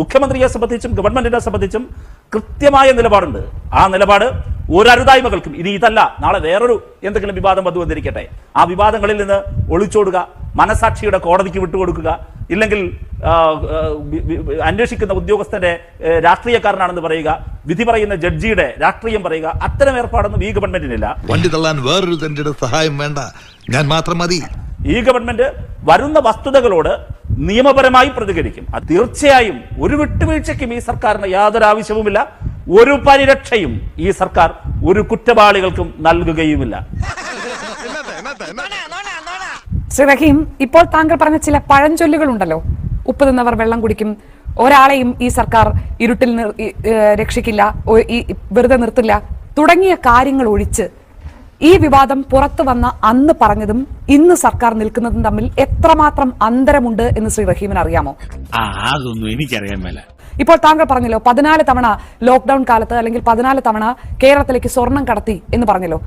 മുഖ്യമന്ത്രിയെ സംബന്ധിച്ചും ഗവൺമെന്റിനെ സംബന്ധിച്ചും കൃത്യമായ നിലപാടുണ്ട്. ആ നിലപാട് ഒരരുതായ്മകൾക്കും ഇനി ഇതല്ല നാളെ വേറൊരു എന്തെങ്കിലും വിവാദം വന്നു വന്നിരിക്കട്ടെ ആ വിവാദങ്ങളിൽ നിന്ന് ഒളിച്ചോടുക മനസാക്ഷിയുടെ കോടതിക്ക് വിട്ടുകൊടുക്കുക ഇല്ലെങ്കിൽ അന്വേഷിക്കുന്ന ഉദ്യോഗസ്ഥന്റെ രാഷ്ട്രീയക്കാരനാണെന്ന് പറയുക വിധി പറയുന്ന ജഡ്ജിയുടെ രാഷ്ട്രീയം പറയുക അത്തരം ഏർപ്പാടൊന്നും ഈ ഗവൺമെന്റിനില്ല. വണ്ടി തള്ളാൻ വേറൊരു സഹായം വേണ്ട. ഞാൻ മാത്രം മതി. ഈ ഗവൺമെന്റ് വരുന്ന വസ്തുതകളോട് നിയമപരമായി പ്രതികരിക്കും. അത് തീർച്ചയായും ഒരു വിട്ടുവീഴ്ചയ്ക്കും ഈ സർക്കാരിന് യാതൊരു ആവശ്യവുമില്ല. ഒരു പരിരക്ഷയും ഈ സർക്കാർ ഒരു കുറ്റവാളികൾക്കും നൽകുകയുമില്ല. ശ്രീ റഹീം ഇപ്പോൾ താങ്കൾ പറഞ്ഞ ചില പഴഞ്ചൊല്ലുകൾ ഉണ്ടല്ലോ ഉപ്പ് തിന്നവർ വെള്ളം കുടിക്കും. ഒരാളെയും ഈ സർക്കാർ ഇരുട്ടിൽ രക്ഷിക്കില്ല വെറുതെ നിർത്തില്ല. തുടങ്ങിയ കാര്യങ്ങൾ ഒഴിച്ച് ഈ വിവാദം പുറത്തു വന്ന അന്ന് പറഞ്ഞതും ഇന്ന് സർക്കാർ നിൽക്കുന്നതും തമ്മിൽ എത്രമാത്രം അന്തരമുണ്ട് എന്ന് ശ്രീ റഹീമിന് അറിയാമോ? അതൊന്നും എനിക്കറിയാൻ മേല. ഇപ്പോൾ താങ്കൾ പറഞ്ഞല്ലോ പതിനാല് തവണ ലോക്ക്ഡൌൺ കാലത്ത് അല്ലെങ്കിൽ പതിനാല് തവണ കേരളത്തിലേക്ക് സ്വർണം കടത്തി എന്ന് പറഞ്ഞല്ലോ.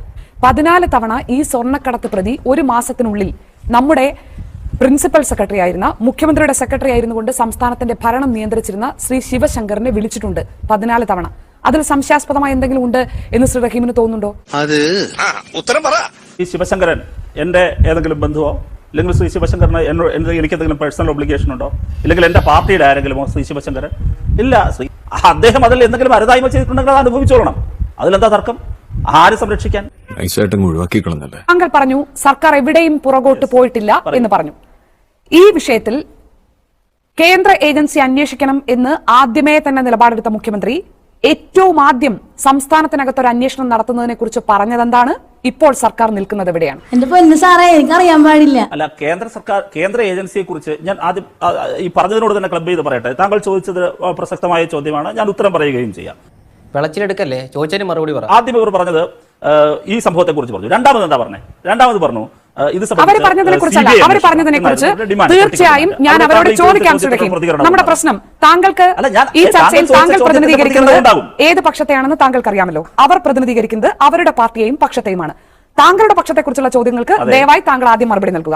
പതിനാല് തവണ ഈ സ്വർണക്കടത്ത് പ്രതി ഒരു മാസത്തിനുള്ളിൽ നമ്മുടെ പ്രിൻസിപ്പൽ സെക്രട്ടറി ആയിരുന്ന മുഖ്യമന്ത്രിയുടെ സെക്രട്ടറി ആയിരുന്നുകൊണ്ട് സംസ്ഥാനത്തിന്റെ ഭരണം നിയന്ത്രിച്ചിരുന്ന ശ്രീ ശിവശങ്കറിനെ വിളിച്ചിട്ടുണ്ട് പതിനാല് തവണ. അതിൽ സംശയാസ്പദമായ എന്തെങ്കിലും ഉണ്ട് എന്ന് ശ്രീ റഹീമിന് തോന്നുന്നുണ്ടോ? അത് ഉത്തരം പറ. ഈ ശിവശങ്കരൻ എന്റെ ഏതെങ്കിലും ബന്ധുവോ? അല്ലെങ്കിൽ ശ്രീ ശിവശങ്കറിന് എന്നോട് എന്ത് എനിക്ക് എന്തെങ്കിലും പേഴ്സണൽ ഒബ്ലിഗേഷൻ ഉണ്ടോ? അല്ലെങ്കിൽ എന്റെ പാർട്ടിയുടെ ആരെങ്കിലുമോ ശ്രീ ശിവശങ്കരൻ? ഇല്ല ശ്രീ അദ്ദേഹം അതിൽ എന്തെങ്കിലും അരുതായ്മ ചെയ്തിട്ടുണ്ടെങ്കിൽ അത് അനുഭവിച്ചോളണം. അതിലെന്താ തർക്കം? ആര് സംരക്ഷിക്കാൻ? താങ്കൾ പറഞ്ഞു സർക്കാർ എവിടെയും പുറകോട്ട് പോയിട്ടില്ല എന്ന് പറഞ്ഞു. ഈ വിഷയത്തിൽ കേന്ദ്ര ഏജൻസി അന്വേഷിക്കണം എന്ന് ആദ്യമേ തന്നെ നിലപാടെടുത്ത മുഖ്യമന്ത്രി ഏറ്റവും ആദ്യം സംസ്ഥാനത്തിനകത്ത് ഒരു അന്വേഷണം നടത്തുന്നതിനെ കുറിച്ച് പറഞ്ഞതെന്താണ്? ഇപ്പോൾ സർക്കാർ നിൽക്കുന്നത് എവിടെയാണ്? എന്റെ പൊന്നു സാറേ എനിക്കറിയാൻ പാടില്ല. അല്ല കേന്ദ്ര സർക്കാർ കേന്ദ്ര ഏജൻസിയെ കുറിച്ച് ഞാൻ ആദ്യം ഈ പറഞ്ഞതിനോട് തന്നെ ക്ലബ് ചെയ്ത് പറയട്ടെ. താങ്കൾ ചോദിച്ചത് പ്രസക്തമായ ചോദ്യമാണ്. ഞാൻ ഉത്തരം പറയുകയും ചെയ്യാം. വിളച്ചിലെടുക്കല്ലേ? ചോദിച്ചതിന് മറുപടി പറ. ആദ്യം ഇവർ പറഞ്ഞത് ഈ സംഭവത്തെ കുറിച്ച് പറഞ്ഞു. രണ്ടാമത് എന്താ പറഞ്ഞേ? രണ്ടാമത് പറഞ്ഞു അവർ പറഞ്ഞതിനെ കുറിച്ചല്ല അവർ പറഞ്ഞതിനെ കുറിച്ച് തീർച്ചയായും ഞാൻ അവരോട് ചോദിക്കാൻ ശ്രമിക്കും. നമ്മുടെ പ്രശ്നം താങ്കൾക്ക് ഈ ചർച്ചയിൽ താങ്കൾ പ്രതിനിധീകരിക്കുന്നത് ഏത് പക്ഷത്തെയാണെന്ന് താങ്കൾക്കറിയാമല്ലോ. അവർ പ്രതിനിധീകരിക്കുന്നത് അവരുടെ പാർട്ടിയെയും പക്ഷത്തെയുമാണ്. താങ്കളുടെ പക്ഷത്തെക്കുറിച്ചുള്ള ചോദ്യങ്ങൾക്ക്. ദയവായി താങ്കൾ ആദ്യം മറുപടി നൽകുക.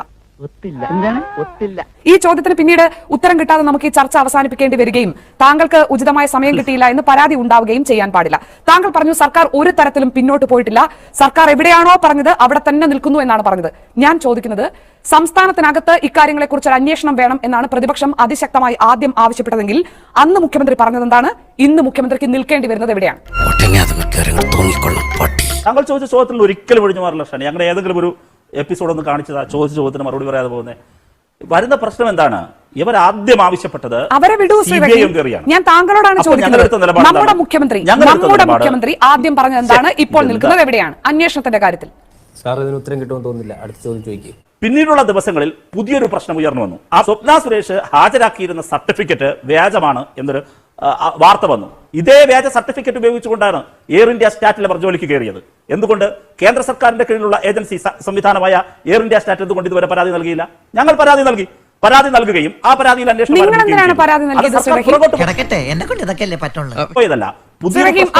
ഈ ചോദ്യത്തിന് പിന്നീട് ഉത്തരം കിട്ടാതെ നമുക്ക് ഈ ചർച്ച അവസാനിപ്പിക്കേണ്ടി വരികയും താങ്കൾക്ക് ഉചിതമായ സമയം കിട്ടിയില്ല എന്ന് പരാതി ഉണ്ടാവുകയും ചെയ്യാൻ പാടില്ല. താങ്കൾ പറഞ്ഞു സർക്കാർ ഒരു തരത്തിലും പിന്നോട്ട് പോയിട്ടില്ല. സർക്കാർ എവിടെയാണോ പറഞ്ഞത് അവിടെ തന്നെ നിൽക്കുന്നു എന്നാണ് പറഞ്ഞത്. ഞാൻ ചോദിക്കുന്നത് സംസ്ഥാനത്തിനകത്ത് ഇക്കാര്യങ്ങളെക്കുറിച്ച് ഒരു അന്വേഷണം വേണം എന്നാണ് പ്രതിപക്ഷം അതിശക്തമായി ആദ്യം ആവശ്യപ്പെട്ടതെങ്കിൽ അന്ന് മുഖ്യമന്ത്രി പറഞ്ഞതെന്താണ് ഇന്ന് മുഖ്യമന്ത്രിക്ക് നിൽക്കേണ്ടി വരുന്നത് എവിടെയാണ്? താങ്കൾ ചോദിച്ച ചോദ്യത്തിൽ ഒരിക്കലും ഒഴിഞ്ഞു മാറില്ല ഏതെങ്കിലും ഒരു എപ്പിസോഡ് ഒന്ന് കാണിച്ചതാ ചോദിച്ച ചോദ്യത്തിന് മറുപടി പറയാതെ പോകുന്നത് വരുന്ന പ്രശ്നം എന്താണ്? ഇവർ ആദ്യം ആവശ്യപ്പെട്ടത് അവരെ വിടൂ. ഞാൻ താങ്കളോടാണ് ചോദിക്കുന്നത്. നമ്മുടെ മുഖ്യമന്ത്രി നമ്മുടെ മുഖ്യമന്ത്രി ആദ്യം പറഞ്ഞത് എന്താണ്? ഇപ്പോൾ നിൽക്കുന്നത് എവിടെയാണ്? അന്വേഷണത്തിന്റെ കാര്യത്തിൽ. സാർ ഇതിന് ഉത്തരം കിട്ടുമെന്ന് തോന്നുന്നില്ല. അടുത്ത ചോദ്യം ചോദിക്കും. പിന്നീടുള്ള ദിവസങ്ങളിൽ പുതിയൊരു പ്രശ്നം ഉയർന്നു വന്നു. ആ സ്വപ്ന സുരേഷ് ഹാജരാക്കിയിരുന്ന സർട്ടിഫിക്കറ്റ് വ്യാജമാണ് എന്നൊരു വാർത്ത വന്നു. ഇതേ വ്യാജ സർട്ടിഫിക്കറ്റ് ഉപയോഗിച്ചുകൊണ്ടാണ് എയർ ഇന്ത്യ സ്റ്റാറ്റിൽ അവർ ജോലിക്ക് കയറിയത്. എന്തുകൊണ്ട്? കേന്ദ്ര സർക്കാരിന്റെ കീഴിലുള്ള ഏജൻസി സംവിധാനമായ എയർ ഇന്ത്യ സ്റ്റാറ്റ് എന്തുകൊണ്ട് ഇതുവരെ പരാതി നൽകിയില്ല? ഞങ്ങൾ പരാതി നൽകി. പരാതി നൽകുകയും ആ പരാതിയിൽ അന്വേഷണം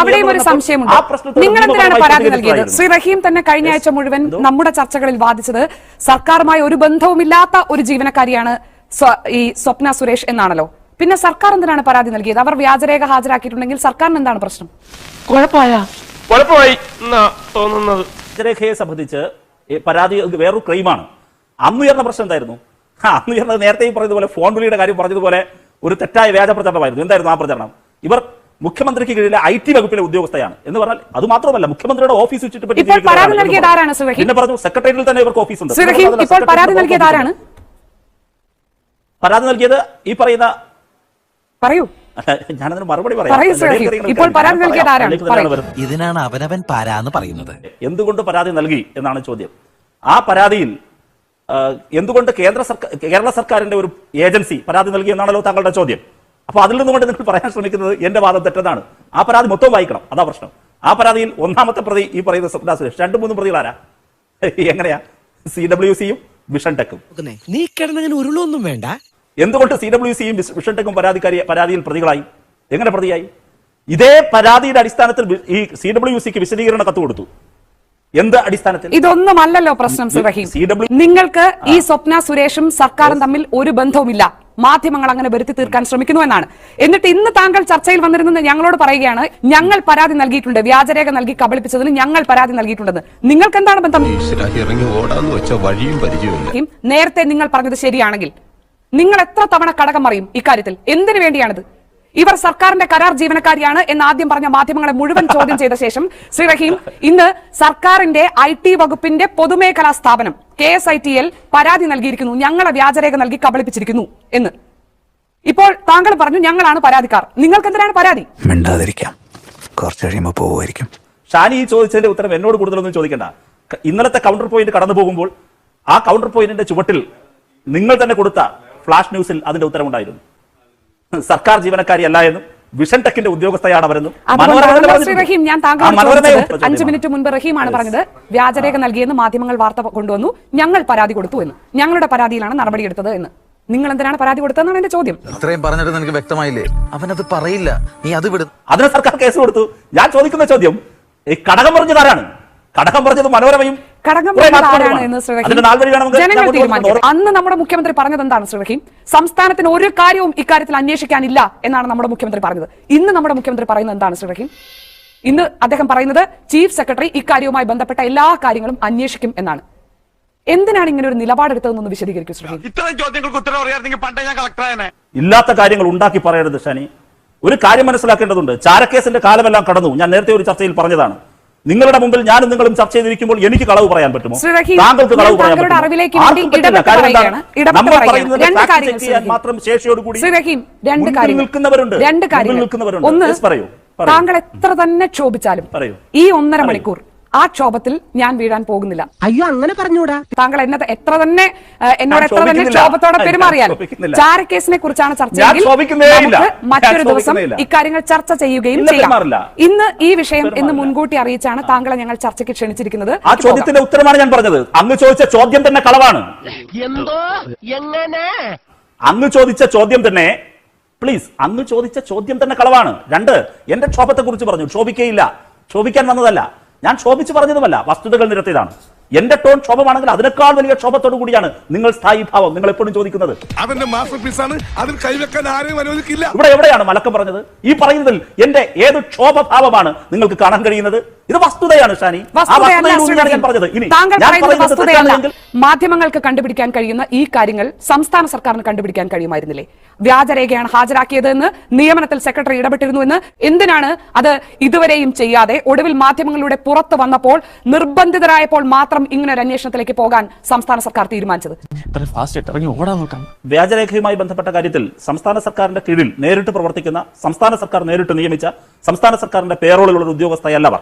അവിടെയും ഒരു സംശയമുണ്ട്. നിങ്ങൾ എന്തിനാണ് പരാതി നൽകിയത്? ശ്രീ റഹീം തന്നെ കഴിഞ്ഞ ആഴ്ച മുഴുവൻ? നമ്മുടെ ചർച്ചകളിൽ വാദിച്ചത് സർക്കാരുമായി ഒരു ബന്ധവുമില്ലാത്ത ഒരു ജീവനക്കാരിയാണ് ഈ സ്വപ്ന സുരേഷ് എന്നാണല്ലോ. പിന്നെ സർക്കാർ എന്തിനാണ് പരാതി നൽകിയത്? അവർ വ്യാജരേഖ ഹാജരാക്കിയിട്ടുണ്ടെങ്കിൽ സർക്കാരിന് എന്താണ് പ്രശ്നം? കുഴപ്പമായി? തോന്നുന്നത്? രേഖയെ സംബന്ധിച്ച് ഈ പരാതി ഇത് വേറൊരു ക്ലെയിമാണ് അന്ന് ഉയർന്ന പ്രശ്നം എന്തായിരുന്നു? ആ, അന്ന് ഉയർന്നത് നേരത്തെ ഈ പറഞ്ഞതുപോലെ ഫോൺ വിളിയുടെ കാര്യം പറഞ്ഞതുപോലെ ഒരു തെറ്റായ വ്യാജ പ്രചരണമായിരുന്നു. എന്തായിരുന്നു ആ പ്രചരണം? ഇവർ മുഖ്യമന്ത്രിക്ക് കീഴിലെ ഐ ടി വകുപ്പിലെ ഉദ്യോഗസ്ഥയാണ്. എന്ന് പറഞ്ഞാൽ അത് മാത്രമല്ല മുഖ്യമന്ത്രിയുടെ ഓഫീസ് ചുറ്റിപ്പറ്റി ഇപ്പോൾ ജീവിക്കുന്നവരാണ് പരാതി എന്ന് നൽകിയത് പറഞ്ഞു. ആരാണ് ശ്രീ പിന്നെ പറഞ്ഞു സെക്രട്ടേറിയറ്റിൽ തന്നെ ഇവർക്ക് ഓഫീസ് ഉണ്ട് ഇപ്പോൾ പരാതി നൽകിയത് ആരാണ്. പരാതി നൽകിയത് ഈ പറയുന്ന പറയൂ. ഞാനതിന് മറുപടി പറയൂ. ഇപ്പോൾ പരാതി. നൽകിയത് ആരാണ്? ഇതിനാണ് അവനവൻ പാരാന്ന് പറയുന്നത്. എന്തുകൊണ്ട് പരാതി നൽകി എന്നാണ് ചോദ്യം. ആ പരാതിയിൽ എന്തുകൊണ്ട് കേന്ദ്ര സർക്കാർ കേരള സർക്കാരിന്റെ ഒരു ഏജൻസി പരാതി നൽകി എന്നാണല്ലോ താങ്കളുടെ ചോദ്യം. അപ്പൊ അതിൽ നിന്നുകൊണ്ട് നിങ്ങൾ പറയാൻ ശ്രമിക്കുന്നത് എന്റെ വാദം തെറ്റതാണ്. ആ പരാതി മൊത്തം വായിക്കണം. അതാ പ്രശ്നം. ആ പരാതിയിൽ ഒന്നാമത്തെ പ്രതി ഈ പറയുന്ന സ്വപ്ന സുരേഷ്. രണ്ടു മൂന്ന് പ്രതികളാരാ എങ്ങനെയാ? സി ഡബ്ല്യു സിയും വിഷൻ ടെക്കും. നീ കിടന്നങ്ങനെ ഉരുളൊന്നും വേണ്ട. എന്തുകൊണ്ട് സി ഡബ്ല്യു സിയും വിഷൻ ടെക്കും പരാതിക്കാരി പരാതിയിൽ പ്രതികളായി? എങ്ങനെ പ്രതിയായി? ഇതേ പരാതിയുടെ അടിസ്ഥാനത്തിൽ ഈ സി ഡബ്ല്യു സിക്ക് വിശദീകരണ കത്ത് കൊടുത്തു. എന്ത് അടിസ്ഥാനത്തിൽ? ഇതൊന്നും അല്ലല്ലോ പ്രശ്നം നിങ്ങൾക്ക് ഈ സ്വപ്ന സുരേഷും സർക്കാരും തമ്മിൽ ഒരു ബന്ധവുമില്ല. മാധ്യമങ്ങൾ അങ്ങനെ വരുത്തി തീർക്കാൻ ശ്രമിക്കുന്നു എന്നാണ്. എന്നിട്ട് ഇന്ന് താങ്കൾ ചർച്ചയിൽ വന്നിരുന്നത് ഞങ്ങളോട് പറയുകയാണ്. ഞങ്ങൾ പരാതി നൽകിയിട്ടുണ്ട്. വ്യാജരേഖ നൽകി കബളിപ്പിച്ചതിന് ഞങ്ങൾ പരാതി നൽകിയിട്ടുണ്ടെന്ന്. നിങ്ങൾക്ക് എന്താണ് ബന്ധം നേരത്തെ നിങ്ങൾ പറഞ്ഞത് ശരിയാണെങ്കിൽ നിങ്ങൾ എത്ര തവണ കടകം അറിയും ഇക്കാര്യത്തിൽ? എന്തിനു വേണ്ടിയാണിത്? ഇവർ സർക്കാരിന്റെ കരാർ ജീവനക്കാരിയാണ് എന്ന് ആദ്യം പറഞ്ഞ മാധ്യമങ്ങളെ മുഴുവൻ ചോദ്യം ചെയ്ത ശേഷം ശ്രീ റഹീം ഇന്ന് സർക്കാരിന്റെ ഐ ടി വകുപ്പിന്റെ പൊതുമേഖലാ സ്ഥാപനം K S I T L പരാതി നൽകിയിരിക്കുന്നു. ഞങ്ങളെ വ്യാജരേഖ നൽകി കബളിപ്പിച്ചിരിക്കുന്നു എന്ന്. ഇപ്പോൾ താങ്കൾ പറഞ്ഞു ഞങ്ങളാണ് പരാതിക്കാർ. നിങ്ങൾക്ക് എന്തിനാണ് പരാതി? മിണ്ടാതിരിക്കാം. കുറച്ച് കഴിയുമ്പോൾ പോവുമായിരിക്കും. ഷാനി ഈ ചോദിച്ചതിന്റെ ഉത്തരം എന്നോട് കൂടുതലൊന്നും ചോദിക്കണ്ട. ഇന്നലത്തെ കൗണ്ടർ പോയിന്റ് കടന്നു പോകുമ്പോൾ ആ കൗണ്ടർ പോയിന്റിന്റെ ചുവട്ടിൽ നിങ്ങൾ തന്നെ കൊടുത്ത ഫ്ലാഷ് ന്യൂസിൽ അതിന്റെ ഉത്തരവുണ്ടായിരുന്നു. സർക്കാർ ജീവനക്കാരി അല്ല എന്നും വിഷൻ ടെക്കിന്റെ ഉദ്യോഗസ്ഥയാണ് അവരെന്നും. റഹീം ഞാൻ താങ്കൾ അഞ്ചു മിനിറ്റ് മുൻപ് റഹീമാണ് പറഞ്ഞത്. വ്യാജരേഖ നൽകിയെന്ന് മാധ്യമങ്ങൾ വാർത്ത കൊണ്ടുവന്നു. ഞങ്ങൾ പരാതി കൊടുത്തു എന്ന്. ഞങ്ങളുടെ പരാതിയിലാണ് നടപടിയെടുത്തത് എന്ന്. നിങ്ങൾ എന്തിനാണ് പരാതി കൊടുത്തതെന്നാണ് എന്റെ ചോദ്യം. ഇത്രയും പറഞ്ഞിട്ട് നിനക്ക് വ്യക്തമായില്ലേ? അത് പറയില്ല. നീ അത് വിടും. അതിന് സർക്കാർ കേസ് കൊടുത്തു. ഞാൻ ചോദിക്കുന്ന ചോദ്യം ഈ കടകം പറഞ്ഞത് ആരാണ് കടകം പറഞ്ഞത് മനോരമയും അന്ന് നമ്മുടെ മുഖ്യമന്ത്രി പറഞ്ഞത് എന്താണ് ശ്രീറഹീം സംസ്ഥാനത്തിന് ഒരു കാര്യവും ഇക്കാര്യത്തിൽ അന്വേഷിക്കാനില്ല എന്നാണ് നമ്മുടെ മുഖ്യമന്ത്രി പറഞ്ഞത്. ഇന്ന് നമ്മുടെ മുഖ്യമന്ത്രി പറയുന്നത് എന്താണ് ശ്രീറഹീം ഇന്ന് അദ്ദേഹം പറയുന്നത് ചീഫ് സെക്രട്ടറി ഇക്കാര്യവുമായി ബന്ധപ്പെട്ട എല്ലാ കാര്യങ്ങളും അന്വേഷിക്കും എന്നാണ്. എന്തിനാണ് ഇങ്ങനെ ഒരു നിലപാടെടുത്തതെന്ന് വിശദീകരിക്കും ശ്രീ ഇത്തരം ചോദ്യങ്ങൾക്ക് ഉത്തരം അറിയാമെങ്കിൽ പണ്ടേ ഞാൻ കളക്ടറായനെ ഇല്ലാത്ത കാര്യങ്ങൾ ഉണ്ടാക്കി പറയരുത് ഷനി. ഒരു കാര്യം മനസ്സിലാക്കേണ്ടതുണ്ട്. ചാരക്കേസിന്റെ കാലമെല്ലാം കടന്നു. ഞാൻ നേരത്തെ ഒരു ചർച്ചയിൽ പറഞ്ഞതാണ്. നിങ്ങളുടെ മുമ്പിൽ ഞാനും നിങ്ങളും ചർച്ച ചെയ്തിരിക്കുമ്പോൾ എനിക്ക് കളവ് പറയാൻ പറ്റുമോ? താങ്കൾക്ക് കളവ് പറയാൻ പറ്റുമോ? മാത്രം ശേഷിയോടുകൂടി നിൽക്കുന്നവരുണ്ട്. നിൽക്കുന്നവരുണ്ട്. പറയൂ. താങ്കൾ എത്ര തന്നെ ക്ഷോഭിച്ചാലും. ഈ ഒന്നര. മണിക്കൂർ ആ ക്ഷോഭത്തിൽ ഞാൻ വീഴാൻ പോകുന്നില്ല. അയ്യോ അങ്ങനെ പറഞ്ഞൂടാ. താങ്കൾ എന്നെ എത്ര തന്നെ എന്നോട് എത്ര തന്നെ. ക്ഷോഭത്തോടെ പെരുമാറിയാലും ക്ഷോഭിക്കുന്നില്ല. ചാരക്കേസിനെ കുറിച്ചാണ് ചർച്ച ഞാൻ എങ്കിൽ ക്ഷോഭിക്കുന്നേ ഇല്ല. നമുക്ക് മറ്റൊരു ദിവസം. ഇക്കാര്യങ്ങൾ ചർച്ച ചെയ്യുകയും ചെയ്യാം. ഇന്ന് ഈ വിഷയം എന്ന് മുൻകൂട്ടി അറിയിച്ചാണ് താങ്കളെ ഞങ്ങൾ ചർച്ചയ്ക്ക് ക്ഷണിച്ചിരിക്കുന്നത്. ആ ചോദ്യത്തിന്റെ ഉത്തരമാണ് ഞാൻ പറഞ്ഞത്. അങ്ങ് ചോദിച്ച ചോദ്യം തന്നെ കളവാണ്. എന്തോ? എങ്ങനെ? അങ്ങ് ചോദിച്ച ചോദ്യം തന്നെ പ്ലീസ് അങ്ങ് ചോദിച്ച ചോദ്യം തന്നെ കളവാണ്. രണ്ട് എന്റെ ക്ഷോഭത്തെ കുറിച്ച് പറഞ്ഞു. ക്ഷോഭിക്കയില്ല. ക്ഷോഭിക്കാൻ വന്നതല്ല. ഞാൻ ക്ഷോഭിച്ച് പറഞ്ഞതുമല്ല വസ്തുതകൾ നിരത്തിയതാണ്. എന്റെ ടോൺ ക്ഷോഭമാണെങ്കിൽ അതിനേക്കാൾ വലിയ ക്ഷോഭത്തോടു കൂടിയാണ് നിങ്ങൾ സ്ഥായി ഭാവം നിങ്ങൾ എപ്പോഴും ചോദിക്കുന്നത്. അവന്റെ മാസ്റ്റർ പീസാണ് അതിൽ കൈവെക്കാൻ ആരെയും അനുവദിക്കില്ല. ഇവിടെ എവിടെയാണ് മലക്കം പറഞ്ഞത്? ഈ പറയുന്നതിൽ എന്റെ ഏത് ക്ഷോഭഭാവമാണ് നിങ്ങൾക്ക് കാണാൻ കഴിയുന്നത്? ഇത് വസ്തുതയാണ് ഷാനി. മാധ്യമങ്ങൾക്ക് കണ്ടുപിടിക്കാൻ കഴിയുന്ന ഈ കാര്യങ്ങൾ സംസ്ഥാന സർക്കാരിന് കണ്ടുപിടിക്കാൻ കഴിയുമായിരുന്നില്ലേ? വ്യാജരേഖയാണ് ഹാജരാക്കിയത് എന്ന് നിയമനത്തിൽ സെക്രട്ടറി ഇടപെട്ടിരുന്നു എന്ന് എന്തിനാണ് അത് ഇതുവരെയും ചെയ്യാതെ ഒടുവിൽ മാധ്യമങ്ങളിലൂടെ പുറത്തു വന്നപ്പോൾ നിർബന്ധിതരായപ്പോൾ മാത്രം ഇങ്ങനെ ഒരു അന്വേഷണത്തിലേക്ക് പോകാൻ സംസ്ഥാന സർക്കാർ തീരുമാനിച്ചത്? വ്യാജരേഖയുമായി ബന്ധപ്പെട്ട കാര്യത്തിൽ സംസ്ഥാന സർക്കാരിന്റെ കീഴിൽ നേരിട്ട് പ്രവർത്തിക്കുന്ന സംസ്ഥാന സർക്കാർ നേരിട്ട് നിയമിച്ച സംസ്ഥാന സർക്കാരിന്റെ പേരോളുകളുടെ ഒരു ഉദ്യോഗസ്ഥയല്ല അവർ.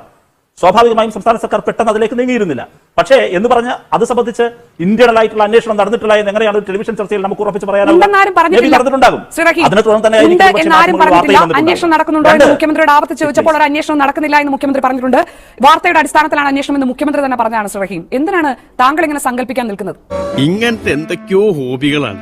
സ്വാഭാവികമായും സംസ്ഥാന സർക്കാർ പെട്ടെന്ന് അതിലേക്ക് നീങ്ങിയിരുന്നില്ല. പക്ഷേ എന്ന് പറഞ്ഞ അത് സംബന്ധിച്ച് ഇന്ത്യയുടെ ആയിട്ടുള്ള അന്വേഷണം നടന്നിട്ടില്ല എന്ന് എങ്ങനെയാണ് ടെലിവിഷൻ ചർച്ചയിൽ നമുക്ക് ഉറപ്പിച്ച് അതിനെ തുടർന്ന് തന്നെ അന്വേഷണം നടക്കുന്നുണ്ടോ വന്നിട്ടുണ്ടാകും. എന്ന് മുഖ്യമന്ത്രിയുടെ ആപത്ത് ചോദിച്ചപ്പോൾ ഒരു അന്വേഷണം നടക്കുന്നില്ല എന്ന് മുഖ്യമന്ത്രി പറഞ്ഞിട്ടുണ്ട്. വാർത്തയുടെ അടിസ്ഥാനത്തിലാണ് അന്വേഷണം എന്ന് മുഖ്യമന്ത്രി തന്നെ പറഞ്ഞാണ് ശ്രീ എന്തിനാണ് താങ്കൾ ഇങ്ങനെ സങ്കല്പിക്കാൻ നിൽക്കുന്നത്? ഇങ്ങനത്തെ എന്തൊക്കെയോ ഹോബികളാണ്.